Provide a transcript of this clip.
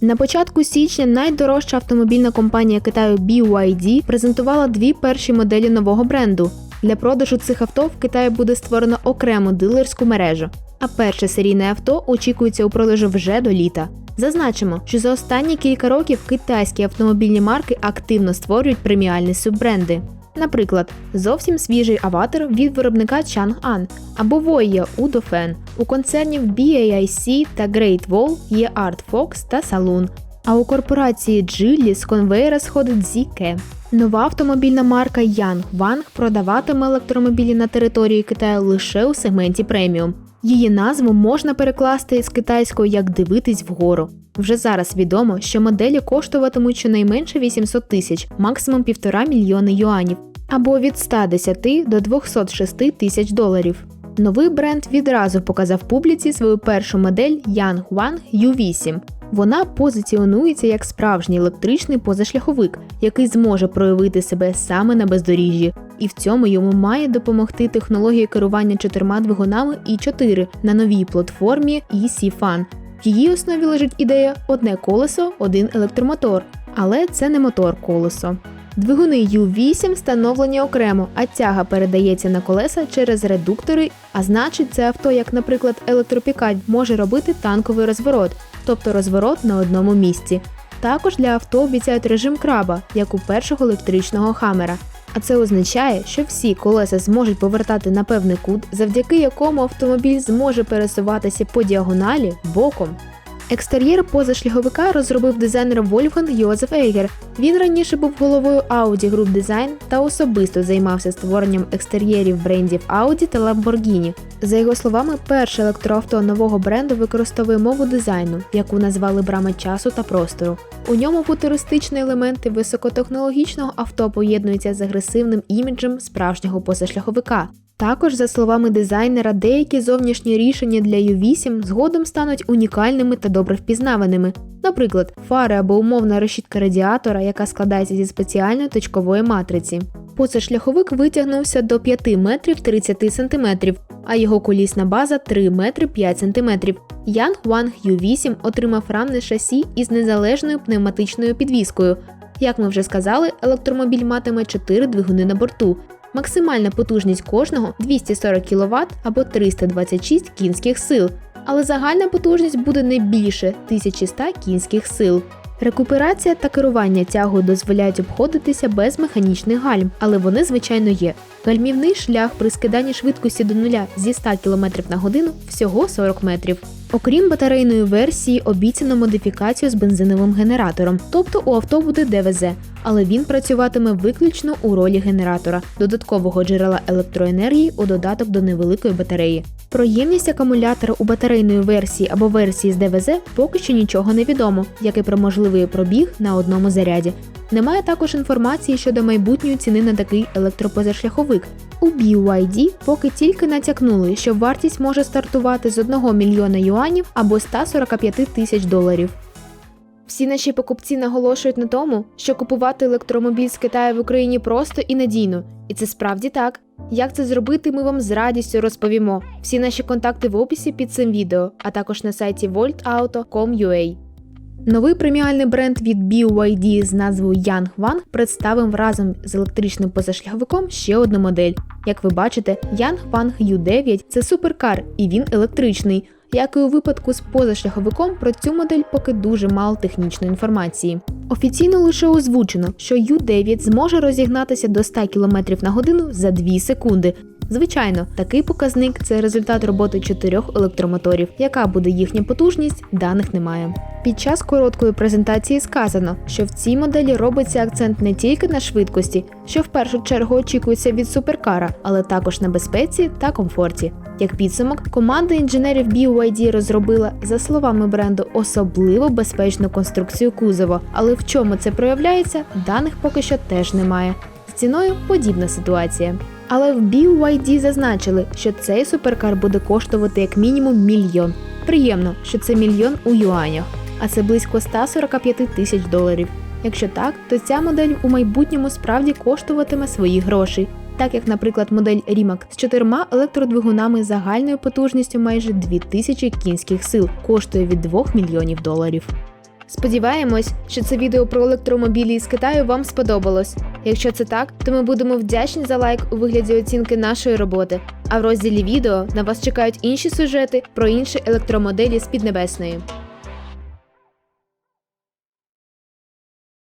На початку січня найдорожча автомобільна компанія Китаю BYD презентувала дві перші моделі нового бренду. Для продажу цих авто в Китаї буде створено окрему дилерську мережу. А перше серійне авто очікується у продажу вже до літа. Зазначимо, що за останні кілька років китайські автомобільні марки активно створюють преміальні суббренди. Наприклад, зовсім свіжий аватар від виробника Chang'an або Voya Dauphin. У концернів BAIC та Great Wall є Art Fox та Saloon, а у корпорації Geely з конвейера сходить ZK. Нова автомобільна марка Yang Wang продаватиме електромобілі на території Китаю лише у сегменті преміум. Її назву можна перекласти з китайської як дивитись вгору. Вже зараз відомо, що моделі коштуватимуть щонайменше 800 тисяч, максимум 1,5 мільйони юанів, або від 110 до 206 тисяч доларів. Новий бренд відразу показав публіці свою першу модель Yang Wang U8. Вона позиціонується як справжній електричний позашляховик, який зможе проявити себе саме на бездоріжжі, і в цьому йому має допомогти технологія керування чотирма двигунами і 4 на новій платформі EC-FAN. В її основі лежить ідея одне колесо, один електромотор, але це не мотор колесо. Двигуни U8 встановлені окремо, а тяга передається на колеса через редуктори, а значить, це авто, як, наприклад, електропікаль, може робити танковий розворот, тобто розворот на одному місці. Також для авто обіцяють режим краба, як у першого електричного хамера. А це означає, що всі колеса зможуть повертати на певний кут, завдяки якому автомобіль зможе пересуватися по діагоналі боком. Екстер'єр позашляховика розробив дизайнер Вольфганг Йозеф Ейгер. Він раніше був головою Audi Group Design та особисто займався створенням екстер'єрів брендів Audi та Lamborghini. За його словами, перше електроавто нового бренду використовує мову дизайну, яку назвали брами часу та простору. У ньому футуристичні елементи високотехнологічного авто поєднуються з агресивним іміджем справжнього позашляховика. Також, за словами дизайнера, деякі зовнішні рішення для U8 згодом стануть унікальними та добре впізнаваними. Наприклад, фари або умовна решітка радіатора, яка складається зі спеціальної точкової матриці. Позашляховик витягнувся до 5 метрів 30 сантиметрів, а його колісна база 3 метри 5 сантиметрів. Yang Wang U8 отримав рамне шасі із незалежною пневматичною підвіскою. Як ми вже сказали, електромобіль матиме 4 двигуни на борту. Максимальна потужність кожного 240 кВт або 326 кінських сил, але загальна потужність буде не більше 1100 кінських сил. Рекуперація та керування тягою дозволяють обходитися без механічних гальм, але вони, звичайно, є. Гальмівний шлях при скиданні швидкості до нуля зі 100 км на годину всього 40 метрів. Окрім батарейної версії, обіцяно модифікацію з бензиновим генератором, тобто у авто буде ДВЗ, але він працюватиме виключно у ролі генератора, додаткового джерела електроенергії у додаток до невеликої батареї. Про ємність акумулятора у батарейної версії або версії з ДВЗ поки що нічого не відомо, як і про можливий пробіг на одному заряді. Немає також інформації щодо майбутньої ціни на такий електропозашляховик. У BYD поки тільки натякнули, що вартість може стартувати з 1 мільйона юанів або 145 тисяч доларів. Всі наші покупці наголошують на тому, що купувати електромобіль з Китаю в Україні просто і надійно, і це справді так. Як це зробити, ми вам з радістю розповімо. Всі наші контакти в описі під цим відео, а також на сайті voltauto.com.ua. Новий преміальний бренд від BYD з назвою Yang Wang представив разом з електричним позашляховиком ще одну модель. Як ви бачите, Yang Wang U9 це суперкар, і він електричний. Як і у випадку з позашляховиком, про цю модель поки дуже мало технічної інформації. Офіційно лише озвучено, що U9 зможе розігнатися до 100 км на годину за 2 секунди. Звичайно, такий показник це результат роботи чотирьох електромоторів. Яка буде їхня потужність, даних немає. Під час короткої презентації сказано, що в цій моделі робиться акцент не тільки на швидкості, що в першу чергу очікується від суперкара, але також на безпеці та комфорті. Як підсумок, команда інженерів BYD розробила, за словами бренду, особливо безпечну конструкцію кузова, але в чому це проявляється, даних поки що теж немає. З ціною подібна ситуація. Але в BYD зазначили, що цей суперкар буде коштувати як мінімум мільйон. Приємно, що це мільйон у юанях, а це близько 145 тисяч доларів. Якщо так, то ця модель у майбутньому справді коштуватиме свої гроші, так як, наприклад, модель Rimac з чотирма електродвигунами загальною потужністю майже 2000 кінських сил коштує від 2 мільйонів доларів. Сподіваємось, що це відео про електромобілі із Китаю вам сподобалось. Якщо це так, то ми будемо вдячні за лайк у вигляді оцінки нашої роботи. А в розділі відео на вас чекають інші сюжети про інші електромоделі з Піднебесної.